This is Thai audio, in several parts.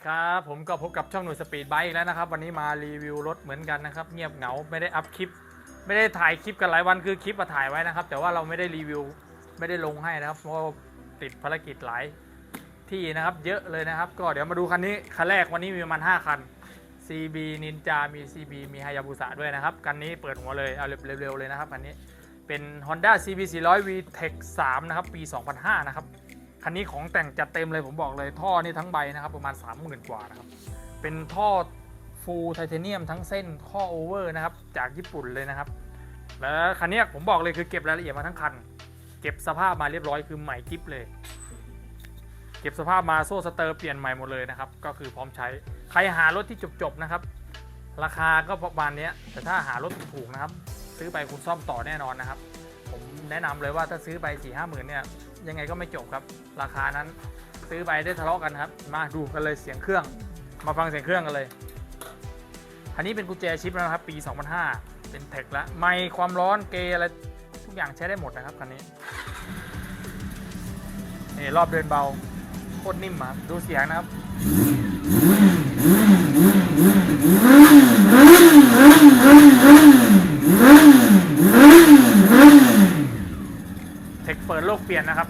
ดีครับ ผมก็พบกับช่องหน่วยสปีดไบค์อีกแล้วนะครับ วันนี้มารีวิวรถเหมือนกันนะครับ เงียบเหงาไม่ได้อัพคลิป ไม่ได้ถ่ายคลิปกันหลายวันคือคลิปมาถ่ายไว้นะครับ แต่ว่าเราไม่ได้รีวิวไม่ได้ลงให้นะครับเพราะติดภารกิจหลายที่นะครับ เยอะเลยนะครับ ก็เดี๋ยวมาดูคันนี้คันแรกวันนี้มีประมาณ5คัน CB Ninja มี CB มี Hayabusa ด้วยนะครับคันนี้เปิดหัวเลยเอาเร็วๆเลยนะครับคันนี้เป็น Honda CB 400 VTEC 3นะครับปี 2005 นะครับ คันนี้ของแต่งจัดเต็มเลยผมบอกเลยท่อนี่ทั้งใบนะครับประมาณ 30,000 กว่านะครับ เป็นท่อฟูลไทเทเนียมทั้งเส้นท่อโอเวอร์นะครับ จากญี่ปุ่นเลยนะครับ แล้วคันนี้ผมบอกเลยคือเก็บรายละเอียดมาทั้งคัน เก็บสภาพมาเรียบร้อยคือใหม่กิฟเลย เก็บสภาพมาโซ่สเตอร์เปลี่ยนใหม่หมดเลยนะครับ ก็คือพร้อมใช้ใครหารถที่จบๆนะครับ ราคาก็ประมาณนี้แต่ถ้าหารถถูกๆนะครับ ซื้อไปคุณซ่อมต่อแน่นอนนะครับ แนะนำเลยว่าถ้าซื้อไป4ี่ห้าหมื่นเนี่ยยังไงก็ไม่จบครับ ราคานั้นซื้อไปได้ทะเลาะกันครับ มาดูกันเลยเสียงเครื่อง มาฟังเสียงเครื่องกันเลย อันนี้เป็นกุญแจชิปแล้วนะครับ ปี 2005 เป็นเทคแล้วไมค์ความร้อนเกยร์อะไรทุกอย่างใช้ได้หมดนะครับคันนี้นี่รอบเดินเบาโคตรนิ่มครับดูเสียงนะครับเคเปิดโลกเปลี่ยนนะครับ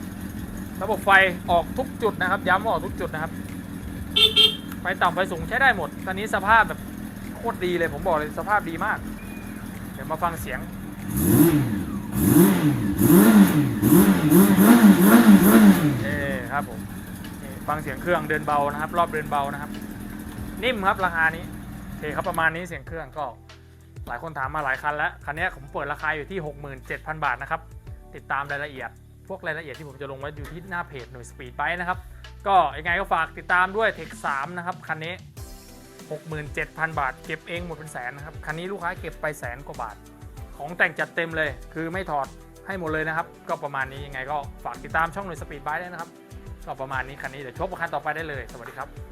ระบบไฟออกทุกจุดนะครับ ย้ำว่าออกทุกจุดนะครับ ไฟต่ำไฟสูงใช้ได้หมด ตอนนี้สภาพแบบโคตรดีเลยผมบอกเลยสภาพดีมาก เดี๋ยวมาฟังเสียง เอ้ครับผมฟังเสียงเครื่องเดินเบานะครับ รอบเดินเบานะครับ นิ่มครับราคานี้เคครับประมาณนี้เสียงเครื่องก็ หลายคนถามมาหลายคันแล้ว คันนี้ผมเปิดราคาอยู่ที่ 67,000 บาทนะครับ ติดตามรายละเอียด พวกรายละเอียดที่ผมจะลงไว้อยู่ที่หน้าเพจหน่วยสปีดไบนะครับ ก็ยังไงก็ฝากติดตามด้วยเทคสามนะครับคันนี้ 67,000 บาท เก็บเองหมดเป็นแสนนะครับ คันนี้ลูกค้าเก็บไปแสนกว่าบาท ของแต่งจัดเต็มเลย คือไม่ถอดให้หมดเลยนะครับ ก็ประมาณนี้ยังไงก็ฝากติดตามช่องหน่วยสปีดไบด้นะครับ ก็ประมาณนี้คันนี้เดี๋ยวชกกับคันต่อไปได้เลย สวัสดีครับ